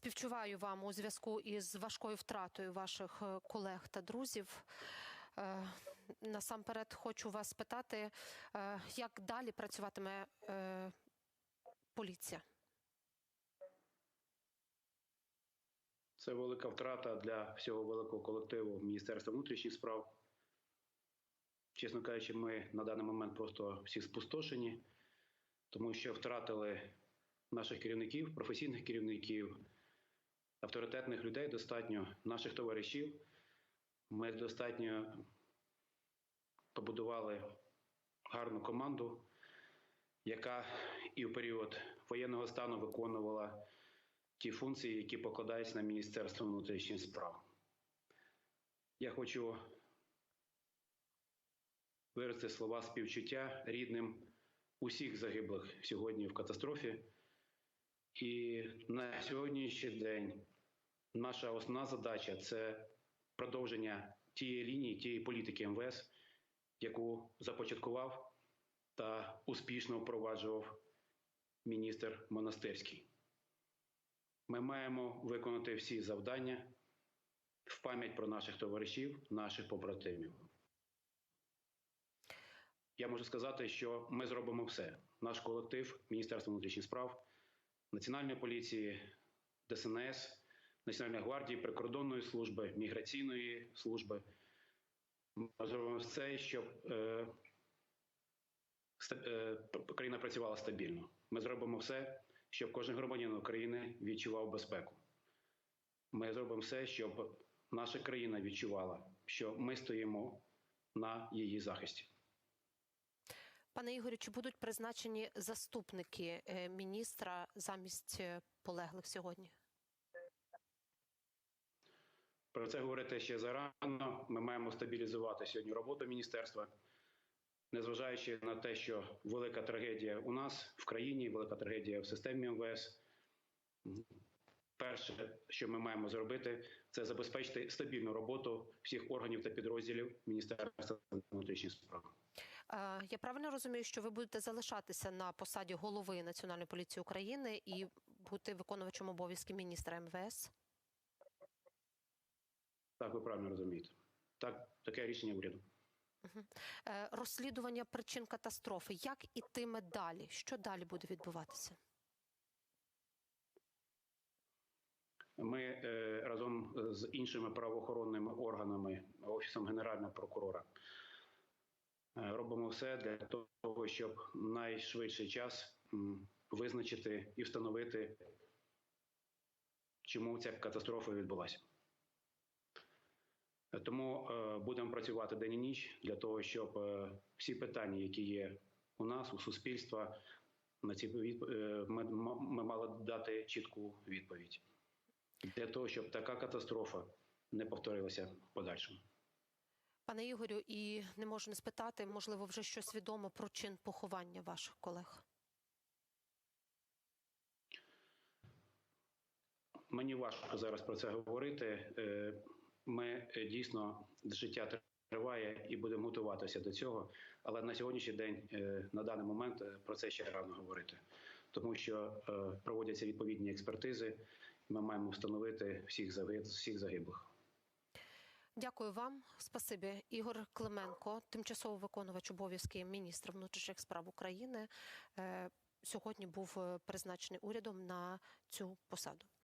Співчуваю вам у зв'язку із важкою втратою ваших е, колег та друзів. Е, Насамперед хочу вас питати, е, як далі працюватиме поліція? Це велика втрата для всього великого колективу Міністерства внутрішніх справ. Чесно кажучи, ми на даний момент просто всі спустошені, тому що втратили наших керівників, професійних керівників, авторитетних людей достатньо, наших товаришів. Ми достатньо побудували гарну команду, яка і в період воєнного стану виконувала ті функції, які покладаються на Міністерство внутрішніх справ. Я хочу виразити слова співчуття рідним усіх загиблих сьогодні в катастрофі. І на сьогоднішній день наша основна задача це продовження тієї лінії, тієї політики МВС, яку започаткував та успішно впроваджував міністр Монастирський. Ми маємо виконати всі завдання в пам'ять про наших товаришів, наших побратимів. Я можу сказати, що ми зробимо все. Наш колектив Міністерства внутрішніх справ, Національної поліції, ДСНС, Національної гвардії, прикордонної служби, міграційної служби. Ми зробимо все, щоб е, е, країна працювала стабільно. Ми зробимо все, щоб кожен громадянин України відчував безпеку. Ми зробимо все, щоб наша країна відчувала, що ми стоїмо на її захисті. Пане Ігорю, чи будуть призначені заступники е, міністра замість е, полеглих сьогодні? Про це говорити ще зарано. Ми маємо стабілізувати сьогодні роботу міністерства, незважаючи на те, що велика трагедія у нас в країні, велика трагедія в системі МВС. Перше, що ми маємо зробити, це забезпечити стабільну роботу всіх органів та підрозділів Міністерства внутрішніх справ. Я правильно розумію, що ви будете залишатися на посаді голови Національної поліції України і бути виконувачем обов'язків міністра МВС? Так, ви правильно розумієте. Так, таке рішення уряду. Е, Розслідування причин катастрофи. Як ітиме далі? Що далі буде відбуватися? Ми е, разом з іншими правоохоронними органами, офісом генерального прокурора, е, робимо все для того, щоб найшвидший час визначити і встановити, чому ця катастрофа відбулася. Тому е, будемо працювати день і ніч для того, щоб е, всі питання, які є у нас, у суспільства, на ці відп- е, ми, ми мали дати чітку відповідь для того, щоб така катастрофа не повторилася в подальшому. Пане Ігорю, і не можу не спитати, можливо, вже щось відомо про чин поховання ваших колег. Мені важко зараз про це говорити. Ми е, дійсно життя триває і будемо готуватися до цього. Але на сьогоднішній день, е, на даний момент, е, про це ще рано говорити, тому що проводяться відповідні експертизи. Ми маємо встановити всіх заги- всіх загиблих. Дякую вам, спасибі. Ігор Клименко, тимчасово виконувач обов'язків міністра внутрішніх справ України, сьогодні був призначений урядом на цю посаду.